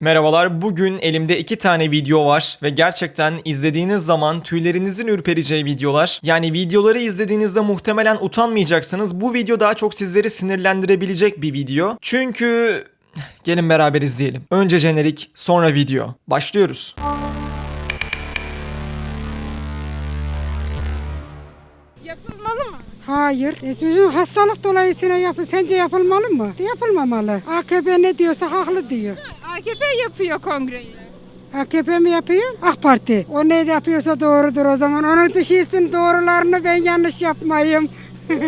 Merhabalar, bugün elimde iki tane video var ve gerçekten izlediğiniz zaman tüylerinizin ürpereceği videolar. Yani videoları izlediğinizde muhtemelen utanmayacaksınız. Bu video daha çok sizleri sinirlendirebilecek bir video. Çünkü gelin beraber izleyelim. Önce jenerik, sonra video. Başlıyoruz. Yapılmalı mı? Hayır. E, hastalık dolayısıyla yapı sence yapılmalı mı? Yapılmamalı. AKP ne diyorsa haklı diyor. AKP yapıyor kongreyi. AKP mi yapıyor? AK Parti. O ne yapıyorsa doğrudur o zaman. Onun dışısın doğrularını ben yanlış yapmayayım.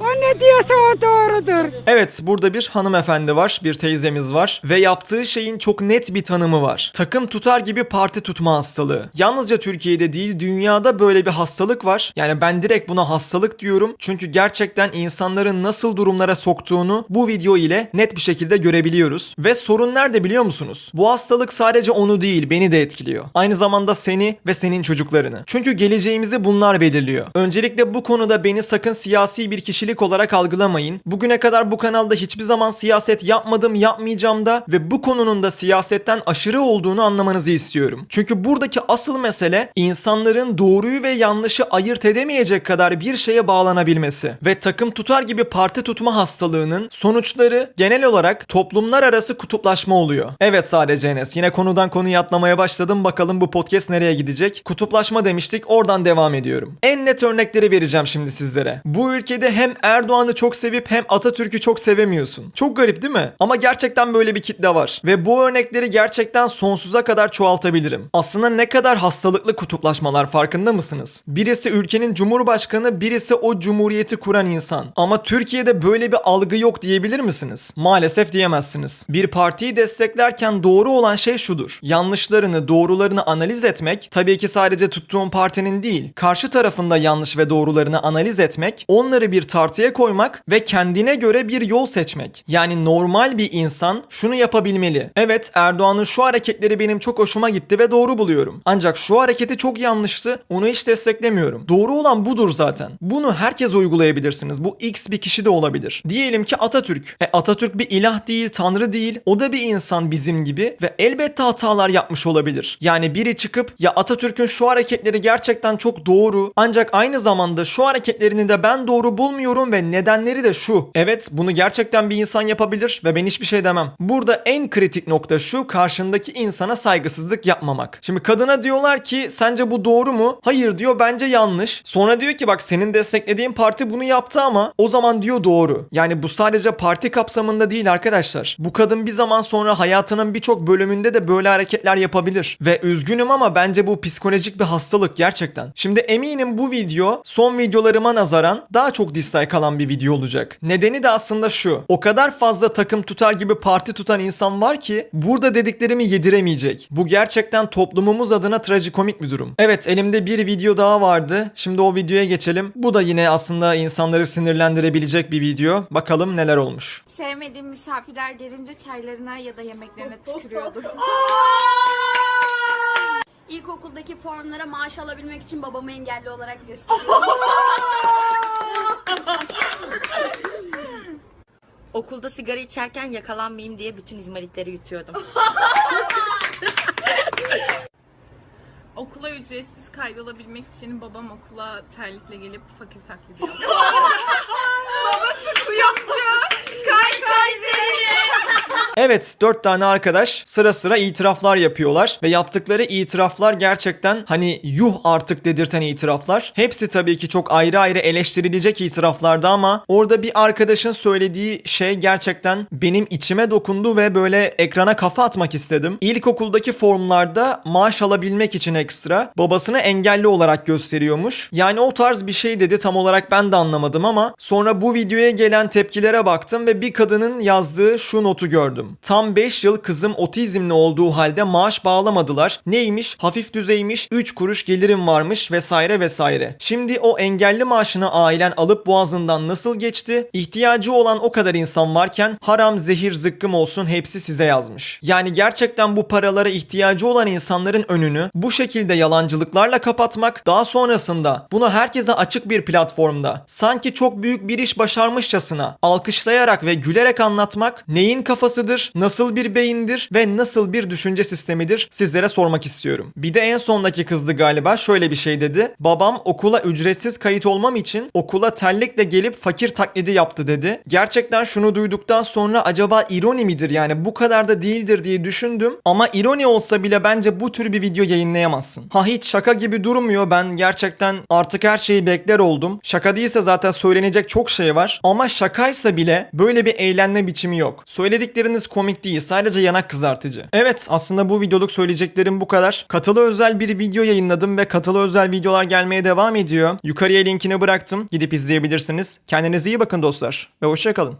o ne diyorsa o doğrudur. Evet, burada bir hanımefendi var, bir teyzemiz var ve yaptığı şeyin çok net bir tanımı var. Takım tutar gibi parti tutma hastalığı. Yalnızca Türkiye'de değil, dünyada böyle bir hastalık var. Yani ben direkt buna hastalık diyorum. Çünkü gerçekten insanların nasıl durumlara soktuğunu bu video ile net bir şekilde görebiliyoruz. Ve sorun nerede biliyor musunuz? Bu hastalık sadece onu değil, beni de etkiliyor. Aynı zamanda seni ve senin çocuklarını. Çünkü geleceğimizi bunlar belirliyor. Öncelikle bu konuda beni sakın siyasi bir kişilik olarak algılamayın. Bugüne kadar bu kanalda hiçbir zaman siyaset yapmadım, yapmayacağım da ve bu konunun da siyasetten aşırı olduğunu anlamanızı istiyorum. Çünkü buradaki asıl mesele insanların doğruyu ve yanlışı ayırt edemeyecek kadar bir şeye bağlanabilmesi ve takım tutar gibi parti tutma hastalığının sonuçları genel olarak toplumlar arası kutuplaşma oluyor. Evet sadece Enes yine konudan konuya atlamaya başladım bakalım bu podcast nereye gidecek? Kutuplaşma demiştik oradan devam ediyorum. En net örnekleri vereceğim şimdi sizlere. Bu ülkede hem Erdoğan'ı çok sevip hem Atatürk'ü çok sevemiyorsun. Çok garip değil mi? Ama gerçekten böyle bir kitle var. Ve bu örnekleri gerçekten sonsuza kadar çoğaltabilirim. Aslında ne kadar hastalıklı kutuplaşmalar farkında mısınız? Birisi ülkenin cumhurbaşkanı, birisi o cumhuriyeti kuran insan. Ama Türkiye'de böyle bir algı yok diyebilir misiniz? Maalesef diyemezsiniz. Bir partiyi desteklerken doğru olan şey şudur. Yanlışlarını, doğrularını analiz etmek, tabii ki sadece tuttuğun partinin değil, karşı tarafında yanlış ve doğrularını analiz etmek, onları bir tartıya koymak ve kendine göre bir yol seçmek. Yani normal bir insan şunu yapabilmeli. Evet Erdoğan'ın şu hareketleri benim çok hoşuma gitti ve doğru buluyorum. Ancak şu hareketi çok yanlıştı, onu hiç desteklemiyorum. Doğru olan budur zaten. Bunu herkes uygulayabilirsiniz. Bu X bir kişi de olabilir. Diyelim ki Atatürk. E Atatürk bir ilah değil, tanrı değil. O da bir insan bizim gibi ve elbette hatalar yapmış olabilir. Yani biri çıkıp ya Atatürk'ün şu hareketleri gerçekten çok doğru ancak aynı zamanda şu hareketlerini de ben doğru bulmuyorum ve nedenleri de şu. Evet bunu gerçekten bir insan yapabilir ve ben hiçbir şey demem. Burada en kritik nokta şu karşındaki insana saygısızlık yapmamak. Şimdi kadına diyorlar ki sence bu doğru mu? Hayır diyor bence yanlış. Sonra diyor ki bak senin desteklediğin parti bunu yaptı ama o zaman diyor doğru. Yani bu sadece parti kapsamında değil arkadaşlar. Bu kadın bir zaman sonra hayatının birçok bölümünde de böyle hareketler yapabilir. Ve üzgünüm ama bence bu psikolojik bir hastalık gerçekten. Şimdi eminim bu video son videolarıma nazaran daha çok dislike alan bir video olacak. Nedeni de aslında şu. O kadar fazla takım tutar gibi parti tutan insan var ki burada dediklerimi yediremeyecek. Bu gerçekten toplumumuz adına trajikomik bir durum. Evet elimde bir video daha vardı. Şimdi o videoya geçelim. Bu da yine aslında insanları sinirlendirebilecek bir video. Bakalım neler olmuş. Sevmediğim misafirler gelince çaylarına ya da yemeklerine tükürüyordur. İlkokuldaki formlara maaş alabilmek için babamı engelli olarak gösteriyorum. Okulda sigara içerken yakalanmayayım diye bütün izmaritleri yutuyordum. Okula ücretsiz kaydolabilmek için babam okula terlikle gelip fakir taklidi yaptı. Evet dört tane arkadaş sıra sıra itiraflar yapıyorlar ve yaptıkları itiraflar gerçekten hani yuh artık dedirten itiraflar. Hepsi tabii ki çok ayrı ayrı eleştirilecek itiraflardı ama orada bir arkadaşın söylediği şey gerçekten benim içime dokundu ve böyle ekrana kafa atmak istedim. İlkokuldaki formlarda maaş alabilmek için ekstra babasını engelli olarak gösteriyormuş. Yani o tarz bir şey dedi tam olarak ben de anlamadım ama sonra bu videoya gelen tepkilere baktım ve bir kadının yazdığı şu notu gördüm. Tam 5 yıl kızım otizmli olduğu halde maaş bağlamadılar. Neymiş? Hafif düzeymiş, 3 kuruş gelirim varmış vesaire vesaire. Şimdi o engelli maaşını ailen alıp boğazından nasıl geçti? İhtiyacı olan o kadar insan varken haram zehir zıkkım olsun hepsi size yazmış. Yani gerçekten bu paralara ihtiyacı olan insanların önünü bu şekilde yalancılıklarla kapatmak daha sonrasında bunu herkese açık bir platformda sanki çok büyük bir iş başarmışçasına alkışlayarak ve gülerek anlatmak neyin kafasıdır nasıl bir beyindir ve nasıl bir düşünce sistemidir sizlere sormak istiyorum. Bir de en sondaki kızdı galiba şöyle bir şey dedi. Babam okula ücretsiz kayıt olmam için okula terlikle gelip fakir taklidi yaptı dedi. Gerçekten şunu duyduktan sonra acaba ironi midir yani bu kadar da değildir diye düşündüm. Ama ironi olsa bile bence bu tür bir video yayınlayamazsın. Ha hiç şaka gibi durmuyor ben gerçekten artık her şeyi bekler oldum. Şaka değilse zaten söylenecek çok şey var. Ama şakaysa bile böyle bir eğlenme biçimi yok. Söyledikleriniz komik değil sadece yanak kızartıcı. Evet aslında bu videoluk söyleyeceklerim bu kadar. Katılı özel bir video yayınladım ve katılı özel videolar gelmeye devam ediyor. Yukarıya linkini bıraktım. Gidip izleyebilirsiniz. Kendinize iyi bakın dostlar ve hoşçakalın.